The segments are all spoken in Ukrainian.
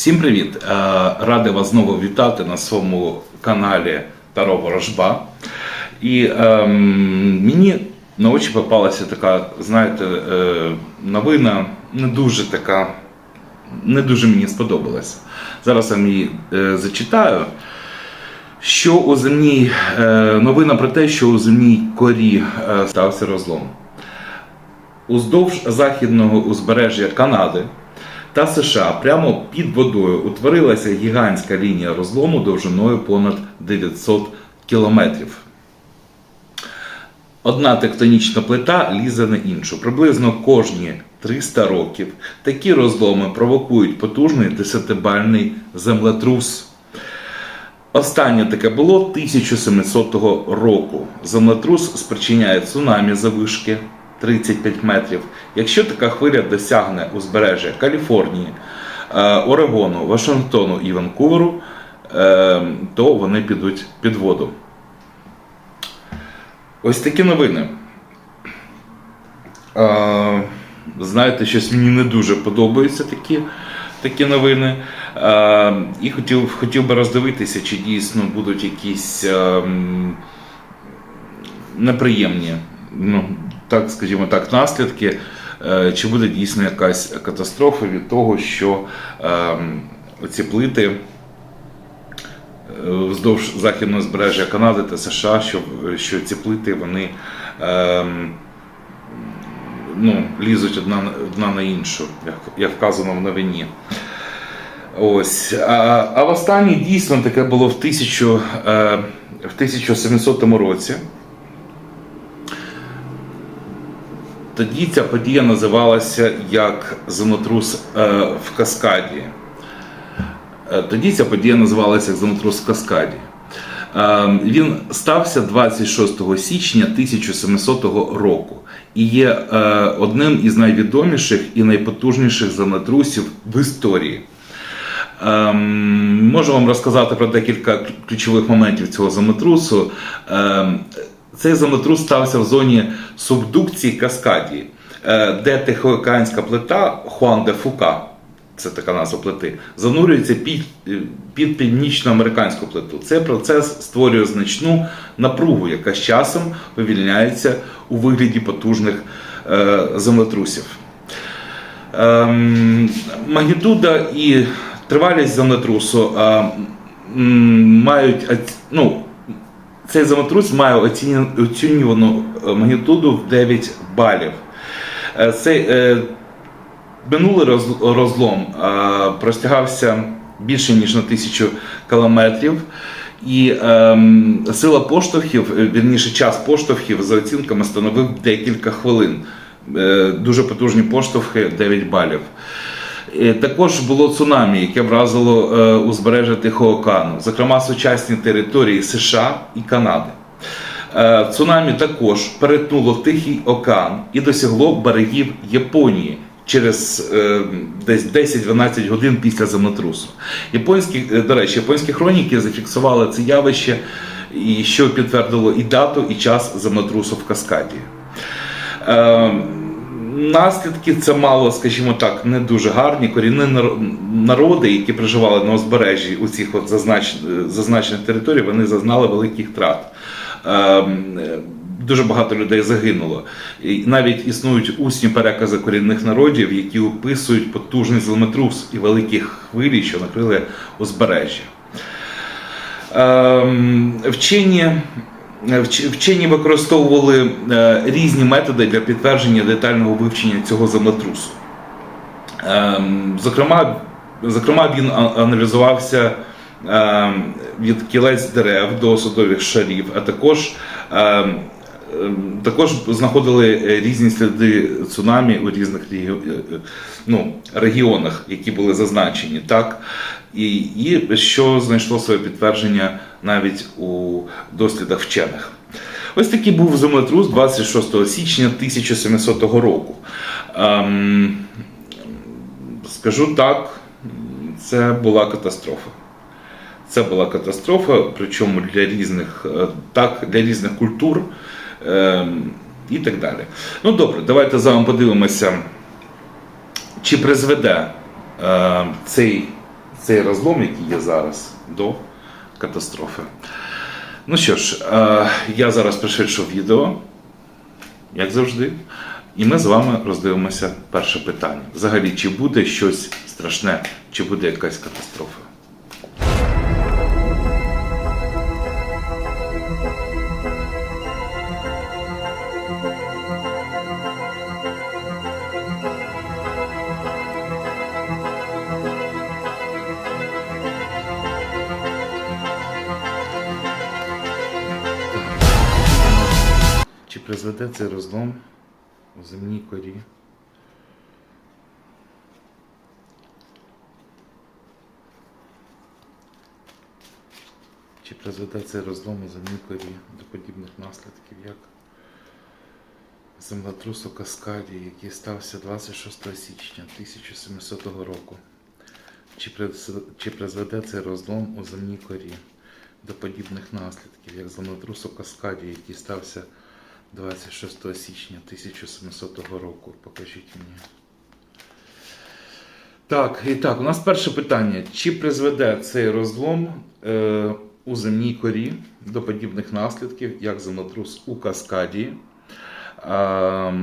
Всім привіт! Е, Радий вас знову вітати на своєму каналі Таро Ворожба. І ем, мені на очі попалася така, знаєте, е, новина не дуже така, не дуже мені сподобалася. Зараз я її е, зачитаю. Що у земній е, новина про те, що у земній корі е, стався розлом. Уздовж західного узбережжя Канади та США прямо під водою утворилася гігантська лінія розлому довжиною понад 900 кілометрів. Одна тектонічна плита лізе на іншу. Приблизно кожні 300 років такі розломи провокують потужний десятибальний землетрус. Останнє таке було 1700 року. Землетрус спричиняє цунамі завишки 35 метрів. Якщо така хвиля досягне узбережжя Каліфорнії, е, Орегону, Вашингтону і Ванкуверу, е, то вони підуть під воду. Ось такі новини. Е, Знаєте, щось мені не дуже подобаються такі, такі новини. І хотів, хотів би роздивитися, чи дійсно будуть якісь е, неприємні, ну, так скажімо так, наслідки, е, чи буде дійсно якась катастрофа від того, що е, ці плити е, вздовж західного збережжя Канади та США, що, що ці плити вони е, ну, лізуть одна, одна на іншу, як, як вказано в новині. Ось. А, а в останній дійсно таке було в, тисячу, е, в 1700 році. Тоді ця подія називалася як землетрус е, в Каскаді. Е, Тоді ця подія називалася як землетрус в Каскаді. Е, Він стався 26 січня 1700 року і є е, одним із найвідоміших і найпотужніших землетрусів в історії. Ем, можу вам розказати про декілька ключових моментів цього землетрусу. Цей землетрус стався в зоні субдукції Каскадії, е, де Тихоокеанська плита Хуан де Фука, це така назва плити, занурюється під, е, під північноамериканську плиту. Цей процес створює значну напругу, яка з часом вивільняється у вигляді потужних е, землетрусів. Ем, магнітуда і тривалість землетрусу е, мають ну, цей землетрус має оцінювану е, магнітуду в 9 балів. Е, Цей е, минулий роз- розлом простягався більше ніж на тисячу кілометрів. І ем, сила поштовхів, вірніше час поштовхів за оцінками становив декілька хвилин. Е, дуже потужні поштовхи 9 балів. Е, Також було цунамі, яке вразило е, узбережжя Тихого океану, зокрема сучасні території США і Канади. Е, Цунамі також перетнуло Тихий океан і досягло берегів Японії через десь 10-12 годин після землетрусу. Японські, до речі, японські хроніки зафіксували це явище, і що підтвердило і дату, і час землетрусу в Каскаді. Наслідки це мало, скажімо так, не дуже гарні. Корінні народи, які проживали на узбережжі у цих от зазнач... зазначених територій, вони зазнали великих втрат. Ем, Дуже багато людей загинуло. І навіть існують усні перекази корінних народів, які описують потужний землетрус і великі хвилі, що накрили узбережжя. Ем, Вчені, вч- вчені використовували е, різні методи для підтвердження детального вивчення цього землетрусу. Ем, Зокрема, зокрема він аналізувався ем, від кілець дерев до садових шарів, а також, ем, також знаходили е, різні сліди цунамі у різних е, е, ну, регіонах, які були зазначені. Так? І, і що знайшло своє підтвердження навіть у дослідах вчених. Ось такий був землетрус 26 січня 1700 року. Ем, скажу так, це була катастрофа. Це була катастрофа, причому для різних, е, так, для різних культур е, і так далі. Ну добре, давайте з вами подивимося, чи призведе е, цей, цей розлом, який є зараз, до катастрофи. Ну що ж, е, я зараз пришвидшу відео, як завжди, і ми з вами роздивимося перше питання. Взагалі, чи буде щось страшне, чи буде якась катастрофа? Призведе цей розлом у земній корі? Чи призведе цей розлом у земній корі до подібних наслідків, як землетрус у Каскаді, який стався 26 січня 1700 року? Чи, призведе цей розлом у земній корі до подібних наслідків, як землетрус у Каскаді, який стався 26 січня 1700 року? Покажіть мені. Так, і так, у нас перше питання. Чи призведе цей розлом е, у земній корі до подібних наслідків, як землетрус у Каскаді, е,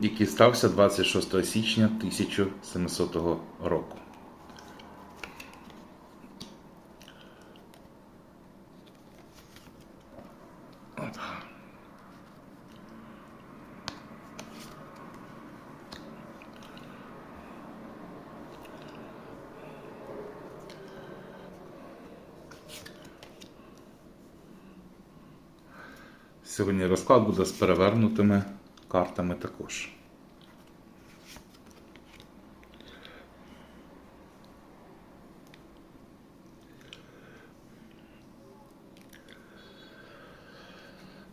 який стався 26 січня 1700 року? Сьогодні розклад буде з перевернутими картами також.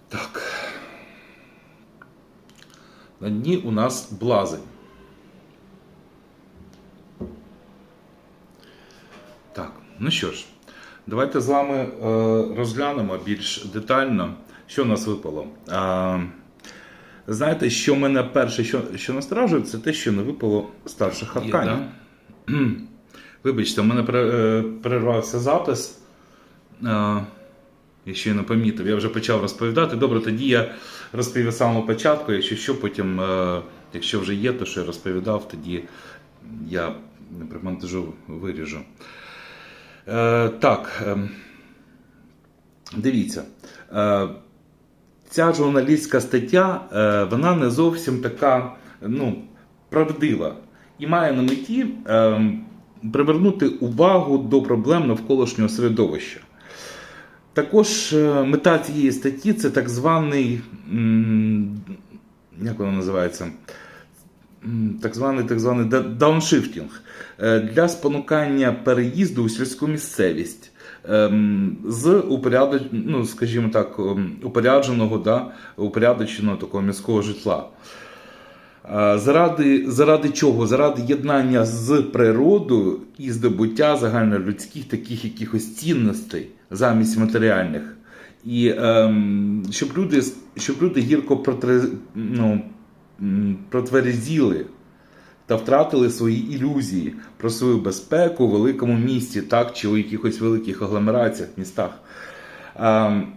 Так. На дні у нас блазень. Так, ну що ж, давайте з вами е, розглянемо більш детально, що в нас випало. Е, знаєте, що мене перше, що, що насторожує, це те, що не випало старших арканів. Вибачте, у мене е, перервався запис. Е, я не помітив, я вже почав розповідати. Добре, тоді я розповів з самого початку. Якщо що, потім, е, якщо вже є, то що я розповідав, тоді я при монтажу виріжу. Е, так, е, дивіться. Ця журналістська стаття, е, вона не зовсім така ну, правдива і має на меті е, привернути увагу до проблем навколишнього середовища. Також е, мета цієї статті це так званий, як воно називається? Так званий, так званий дауншифтінг е, для спонукання переїзду у сільську місцевість ем, з упорядоч... ну, скажімо так, ем, упорядженого, да, упорядоченого такого міського житла. А, Заради, заради чого? Заради єднання з природою і здобуття загальнолюдських таких якихось цінностей замість матеріальних. І ем, щоб, люди, щоб люди гірко протре, ну, м, протверезіли та втратили свої ілюзії про свою безпеку у великому місті, так, чи у якихось великих агломераціях, містах. Ем,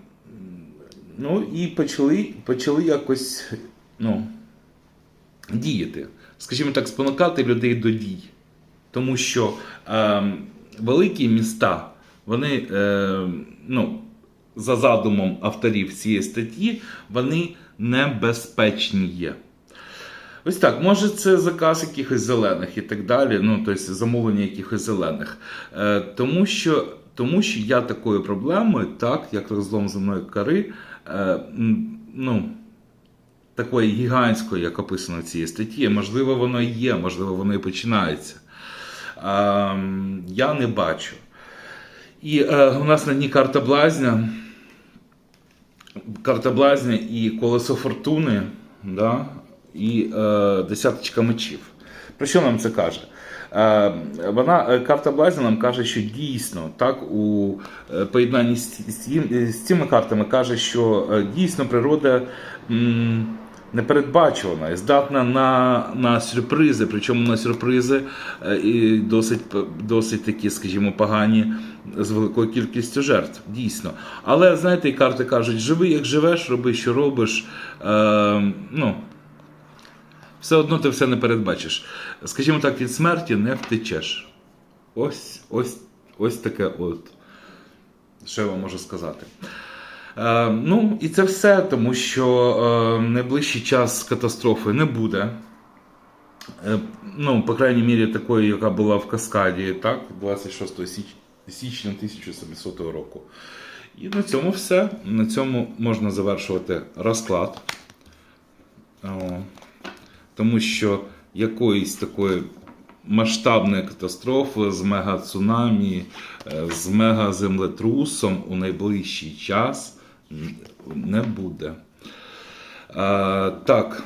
ну і почали, почали якось. Ну, діяти, скажімо так, спонукати людей до дій. Тому що е, великі міста, вони, е, ну, за задумом авторів цієї статті, вони небезпечні є. Ось так, може це заказ якихось зелених і так далі, ну, тобто замовлення якихось зелених. Е, тому, що, тому що я такою проблемою, так, як розлом земної кори, е, ну, такої гігантської, як описано в цій статті. Можливо, воно і є, можливо, воно і починається. А, я не бачу. І е, у нас на дні карта блазня. Карта блазня і колесо фортуни, да? І е, десяточка мечів. Про що нам це каже? Е, Вона, е, карта блазня нам каже, що дійсно так у е, поєднанні з, з, з цими картами каже, що е, дійсно природа м, непередбачувана і здатна на, на сюрпризи, причому на сюрпризи і досить, досить такі, скажімо, погані з великою кількістю жертв, дійсно. Але знаєте, і карти кажуть, живи як живеш, роби, що робиш. Е, ну, все одно ти все не передбачиш. Скажімо так, від смерті не втечеш. Ось, ось, ось таке от. Що я вам можу сказати? Е, ну, і це все, тому що е, найближчий час катастрофи не буде. Е, ну, по крайній мірі, такої, яка була в Каскаді, так, 26 січ... січня 1700 року. І на цьому все. На цьому можна завершувати розклад. Тому що якоїсь такої масштабної катастрофи з мегацунамі, е, з мегаземлетрусом у найближчий час не буде. Е, так.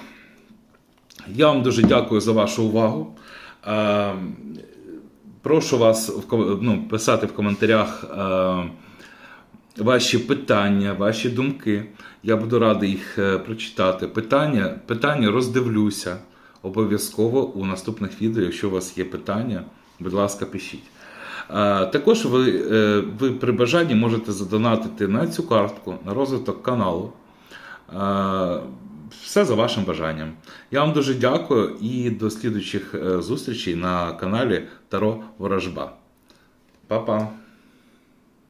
Я вам дуже дякую за вашу увагу. Е, прошу вас ну, писати в коментарях ваші питання, ваші думки. Я буду радий їх е, прочитати. Питання, питання роздивлюся обов'язково у наступних відео. Якщо у вас є питання, будь ласка, пишіть. Е, Також ви, е, ви при бажанні можете задонатити на цю картку на розвиток каналу. Все за вашим бажанням. Я вам дуже дякую і до слідуючих зустрічей на каналі Таро Ворожба. Па-па!